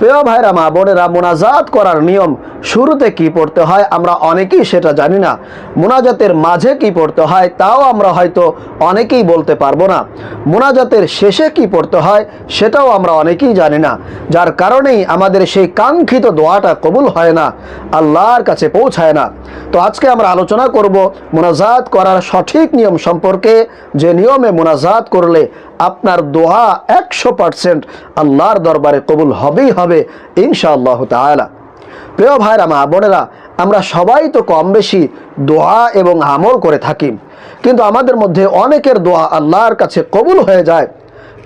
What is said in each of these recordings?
প্রিয় ভাইরা, মা বোনেরা, মোনাজাত করার নিয়ম শুরুতে কি পড়তে হয় আমরা অনেকেই সেটা জানি না। মোনাজাতের মাঝে কি পড়তে হয় তাও আমরা হয়তো অনেকেই বলতে পারব না। মোনাজাতের শেষে কি পড়তে হয় সেটাও আমরা অনেকেই জানি না। যার কারণেই আমাদের সেই কাঙ্ক্ষিত দোয়াটা কবুল হয় না, আল্লাহর কাছে পৌঁছায় না। তো আজকে আমরা আলোচনা করব মোনাজাত করার সঠিক নিয়ম সম্পর্কে। যে নিয়মে মোনাজাত করলে আপনার দোয়া একশো পার্সেন্ট আল্লাহর দরবারে কবুল হবেই হবে, ইনশাআল্লাহ তাআলা। প্রিয় ভাইরা, মা বোনেরা, আমরা সবাই তো কম বেশি দোয়া এবং আমল করে থাকি, কিন্তু আমাদের মধ্যে অনেকের দোয়া আল্লাহর কাছে কবুল হয়ে যায়,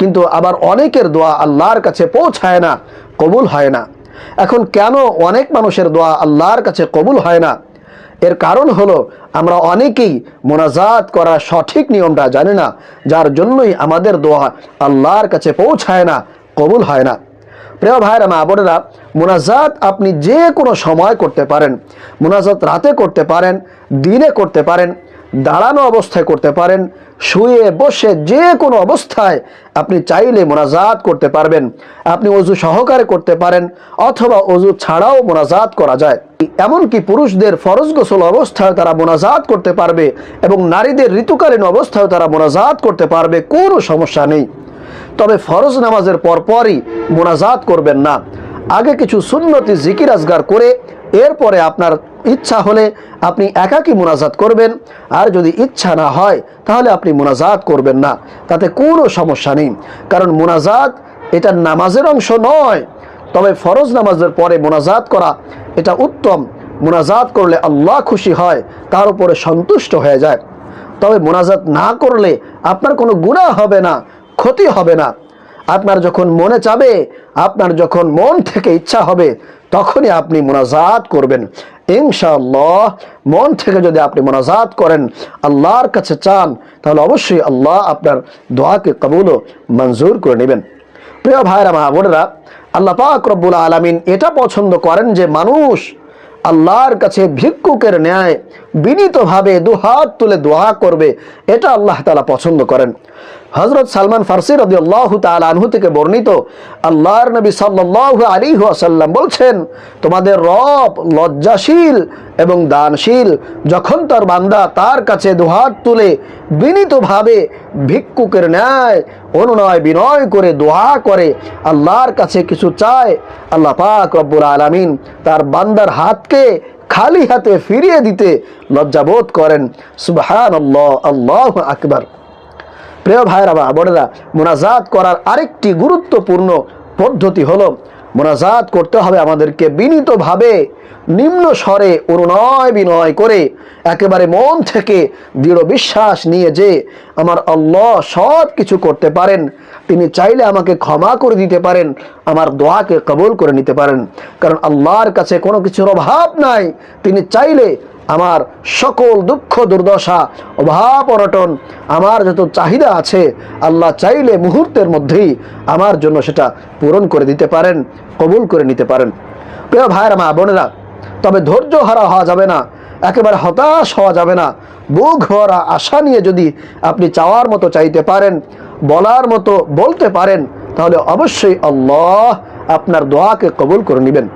কিন্তু আবার অনেকের দোয়া আল্লাহর কাছে পৌঁছায় না, কবুল হয় না। এখন কেন অনেক মানুষের দোয়া আল্লাহর কাছে কবুল হয় না? এর কারণ হলো, আমরা অনেকেই মোনাজাত করার সঠিক নিয়মটা জানি না, যার জন্যই আমাদের দোয়া আল্লাহর কাছে পৌঁছায় না, কবুল হয় না। প্রিয় ভাইরা মা বোনেরা, মোনাজাত আপনি যে কোনো সময় করতে পারেন। মোনাজাত রাতে করতে পারেন, দিনে করতে পারেন দাঁড়ানো অবস্থায় করতে পারেন, শুয়ে বসে যে কোনো অবস্থায় আপনি চাইলে মোনাজাত করতে পারবেন। আপনি অজু সহকারে করতে পারেন অথবা অজু ছাড়াও মোনাজাত করা যায়। এমনকি পুরুষদের ফরজ গোসল অবস্থায় তারা মোনাজাত করতে পারবে এবং নারীদের ঋতুকালীন অবস্থায় তারা মোনাজাত করতে পারবে, কোনো সমস্যা নেই। তবে ফরজ নামাজের পরপরই মোনাজাত করবেন না। আগে কিছু সুন্নতি জিকির আজগার করে এরপরে আপনার ইচ্ছা হলে আপনি একাকী মোনাজাত করবেন। আর যদি ইচ্ছা না হয়, তাহলে আপনি মোনাজাত করবেন না। তাতে কোনো সমস্যা নেই। কারণ মোনাজাত এটা নামাজের অংশ নয়। তবে ফরজ নামাজের পরে মোনাজাত করা, এটা উত্তম। মোনাজাত করলে আল্লাহ খুশি হয়, তার উপরে সন্তুষ্ট হয়ে যায়। তবে মোনাজাত না করলে আপনার কোনো গুণা হবে না, ক্ষতি হবে না। আপনার যখন মনে চাবে, আপনার যখন মন থেকে ইচ্ছা হবে, তখনই আপনি মোনাজাত করবেন। ইনশাআল্লাহ, মন থেকে যদি আপনি মোনাজাত করেন, আল্লাহর কাছে চান, তাহলে অবশ্যই আল্লাহ আপনার দোয়াকে কবুল ও মঞ্জুর করে নেবেন। প্রিয় ভাইরা, মা বোনেরা, আল্লাহ পাক রব্বুল আলমিন এটা পছন্দ করেন যে মানুষ আল্লাহর কাছে ভিক্ষুকের ন্যায় বিনীতভাবে দুহাত তুলে দোয়া করবে, এটা আল্লাহ তালা পছন্দ করেন। হজরত সালমান ফার্সি রদি আল্লাহ আনহু থেকে বর্ণিত, আল্লাহর নবী সাল্লাহ আলী আসাল্লাম বলছেন, তোমাদের রব লজ্জাশীল এবং দানশীল, যখন তার বান্দা তার কাছে দুহাত তুলে বিনীতভাবে ভিক্ষুকের ন্যায়, অনুনয় বিনয় করে দোয়া করে, আল্লাহর কাছে কিছু চায়, আল্লাহ পাক রব্বুল আলমিন তার বান্দার হাতকে খালি হাতে ফিরিয়ে দিতে লজ্জাবোধ করেন। সুবহান আল্লাহ আল্লাহ আকবার। প্রিয় ভাইরা বা বোনেরা, মোনাজাত করার আরেকটি গুরুত্বপূর্ণ পদ্ধতি হলো মোনাজাত করতে হবে আমাদেরকে বিনীতভাবে, নিম্ন স্বরে অনুনয় বিনয় করে, একেবারে মন থেকে দৃঢ় বিশ্বাস নিয়ে যে আমার আল্লাহ সব কিছু করতে পারেন। তিনি চাইলে আমাকে ক্ষমা করে দিতে পারেন, আমার দোয়াকে কবুল করে নিতে পারেন। কারণ আল্লাহর কাছে কোনো কিছুর অভাব নাই। তিনি চাইলে আমার সকল দুঃখ, দুর্দশা, অভাব, অনটন, আমার যত চাহিদা আছে, আল্লাহ চাইলে মুহূর্তের মধ্যেই আমার জন্য সেটা পূরণ করে দিতে পারেন, কবুল করে নিতে পারেন। প্রিয় ভাইয়ের, মা বোনেরা, তবে ধৈর্য হারা হওয়া যাবে না, একেবারে হতাশ হওয়া যাবে না। বুক ভরা আশা নিয়ে যদি আপনি চাওয়ার মতো চাইতে পারেন বলার মতো বলতে পারেন, তাহলে অবশ্যই আল্লাহ আপনার দোয়াকে কবুল করে নেবেন।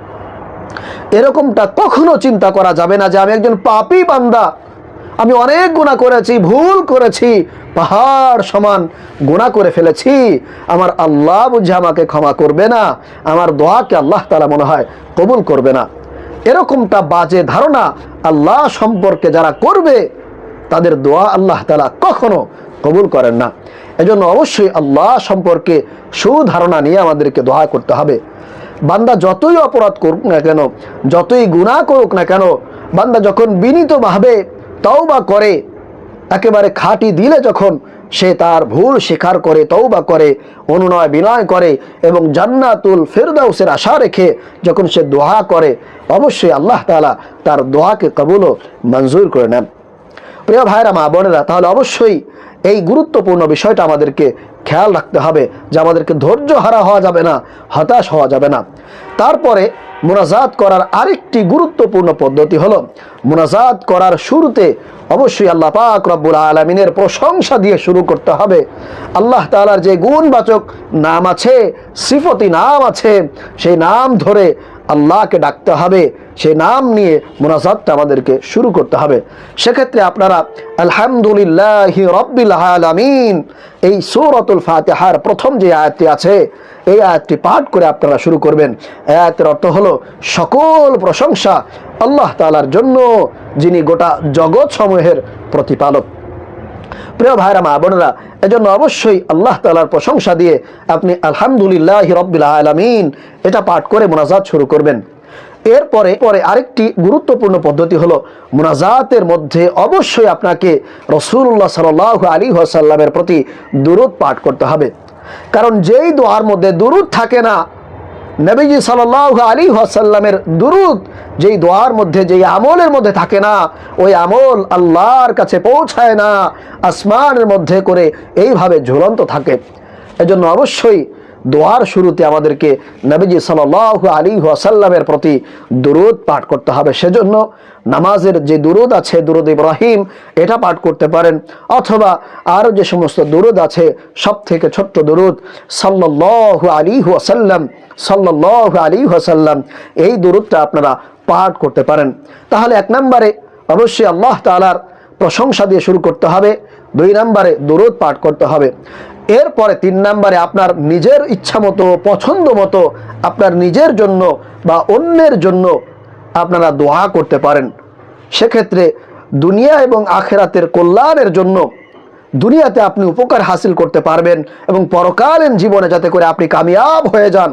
এরকমটা কখনো চিন্তা করা যাবে না যে আমি একজন পাপি বান্দা, আমি অনেক গুণা করেছি, ভুল করেছি, পাহাড় সমান গুণা করে ফেলেছি, আমার আল্লাহ বুঝে আমাকে ক্ষমা করবে না, আমার দোয়াকে আল্লাহ তালা মনে হয় কবুল করবে না। এরকমটা বাজে ধারণা আল্লাহ সম্পর্কে যারা করবে, তাদের দোয়া আল্লাহ তালা কখনো কবুল করেন না। এজন্য অবশ্যই আল্লাহ সম্পর্কে সুধারণা নিয়ে আমাদেরকে দোয়া করতে হবে। বান্দা যতই অপরাধ করুক না কেন, যতই গুনাহ করুক না কেন, বান্দা যখন বিনীতভাবে তওবা করে, একেবারে খাঁটি দিলে যখন সে তার ভুল স্বীকার করে তৌবা করে, অনুনয় বিনয় করে এবং জান্নাতুল ফেরদাউসের আশা রেখে যখন সে দোহা করে, অবশ্যই আল্লাহ তাআলা তার দোহাকে কবুলও মঞ্জুর করে নেন। প্রিয় ভাইরা, মা বোনেরা, তাহলে অবশ্যই এই গুরুত্বপূর্ণ বিষয়টা আমাদেরকে খেয়াল রাখতে হবে যে আমাদেরকে ধৈর্য হারা হওয়া যাবে না, হতাশ হওয়া যাবে না। তারপরে মোনাজাত করার আরেকটি গুরুত্বপূর্ণ পদ্ধতি হলো মোনাজাত করার শুরুতে অবশ্যই আল্লাহ পাক রব্বুল আলমিনের প্রশংসা দিয়ে শুরু করতে হবে। আল্লাহ তালার যে গুণবাচক নাম আছে, সিফতি নাম আছে, সেই নাম ধরে আল্লাহকে ডাকতে হবে সেই নাম নিয়ে মোনাজাতটা আমাদেরকে শুরু করতে হবে। সেক্ষেত্রে আপনারা আলহামদুলিল্লাহ রব্বিল আলামিন, এই সৌরতুল ফাতেহার প্রথম যে আয়াতটি আছে, এই আয়াতটি পাঠ করে আপনারা শুরু করবেন। আয়াতের অর্থ হলো সকল প্রশংসা আল্লাহ তালার জন্য, যিনি গোটা জগৎ সমূহের প্রতিপালক। প্রিয় ভাইরা, মা বোনেরা, এজন্য অবশ্যই আল্লাহ তালার প্রশংসা দিয়ে আপনি আলহামদুলিল্লাহ রব্বিল আলমিন এটা পাঠ করে মোনাজাত শুরু করবেন। এরপরে পরে আরেকটি গুরুত্বপূর্ণ পদ্ধতি হলো মোনাজাতের মধ্যে অবশ্যই আপনাকে রসুল্লাহ সাল আলী সাল্লামের প্রতি দুরুদ পাঠ করতে হবে। কারণ যেই দোয়ার মধ্যে দুরুদ থাকে না নবীজি সাল আলী হাসাল্লামের দুরুদ, যেই দোয়ার মধ্যে, যেই আমলের মধ্যে থাকে না, ওই আমল আল্লাহর কাছে পৌঁছায় না, আসমানের মধ্যে করে এইভাবে ঝুলন্ত থাকে। এজন্য অবশ্যই দোয়ার শুরুতে আমাদেরকে নবীজি সাল আলী সাল্লামের প্রতি দুরুদ পাঠ করতে হবে। সেজন্য নামাজের যে দুরুদ আছে, দুরুদ ইব্রাহিম, এটা পাঠ করতে পারেন। অথবা আরও যে সমস্ত দুরুদ আছে সব থেকে ছোট্ট দুরুদ সাল্লাহ আলী ওয়াসাল্লাম সাল্লাহ আলী ওয়াসাল্লাম, এই দুরুদটা আপনারা পাঠ করতে পারেন। তাহলে এক নম্বরে অবশ্যই আল্লাহ তালার প্রশংসা দিয়ে শুরু করতে হবে। দুই নম্বরে দুরুদ পাঠ করতে হবে। এরপরে তিন নম্বরে আপনার নিজের ইচ্ছা মতো, পছন্দ মতো আপনার নিজের জন্য বা অন্যের জন্য আপনারা দোয়া করতে পারেন। সেক্ষেত্রে দুনিয়া এবং আখেরাতের কল্যাণের জন্য দুনিয়াতে আপনি উপকার হাসিল করতে পারবেন এবং পরকালীন জীবনে যাতে করে আপনি কামিয়াব হয়ে যান,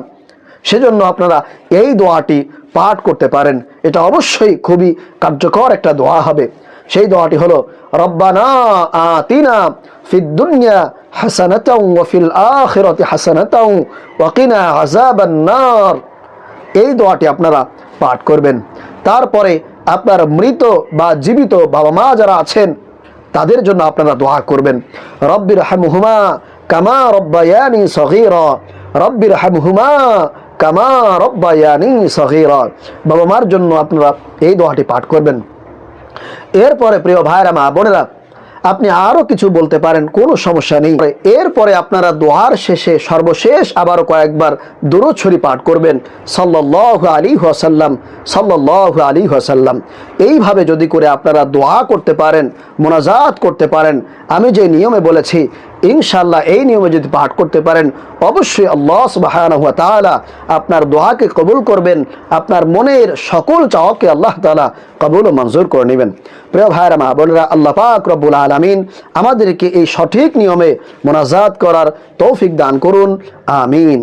সেজন্য আপনারা এই দোয়াটি পাঠ করতে পারেন। এটা অবশ্যই খুবই কার্যকর একটা দোয়া হবে। সেই দোয়াটি হলো, রব্বানা আতিনা ফিদ দুনিয়া হাসানাতাও ওয়া ফিল আখিরাতি হাসানাতাও ওয়া কিনা আযাবান এই দোয়াটি আপনারা পাঠ করবেন। তারপরে আপনার মৃত বা জীবিত বাবা মা যারা আছেন, তাদের জন্য আপনারা দোয়া করবেন। রব্বির হামহুমা কামা রব্বায়ানি সগীরা। রব্বির হামহুমা কামা রব্বায়ানি সগীরা। বাবা মার জন্য আপনারা এই দোয়াটি পাঠ করবেন। এরপরে প্রিয় ভাইরা, মা বোনেরা, আপনি আরও কিছু বলতে পারেন, কোনো সমস্যা নেই। এরপরে আপনারা দোয়ার শেষে সর্বশেষ আবারও কয়েকবার দুরুছড়ি পাঠ করবেন। সাল্লাহ আলী হাসাল্লাম সাল্লাহ আলী হাসাল্লাম এইভাবে যদি করে আপনারা দোয়া করতে পারেন, মোনাজাত করতে পারেন, আমি যে নিয়মে বলেছি ইনশাল্লাহ এই নিয়মে যদি পাঠ করতে পারেন, অবশ্যই আল্লাহ সুবাহ আপনার দোহাকে কবুল করবেন, আপনার মনের সকল চাওয়াকে আল্লাহ তালা কবুল ও মঞ্জুর করে নেবেন। প্রিয় ভাইরা মা বোনেরা, আল্লাহ পাক রব্বুল আলমিন আমাদেরকে এই সঠিক নিয়মে মোনাজাত করার তৌফিক দান করুন, আমিন।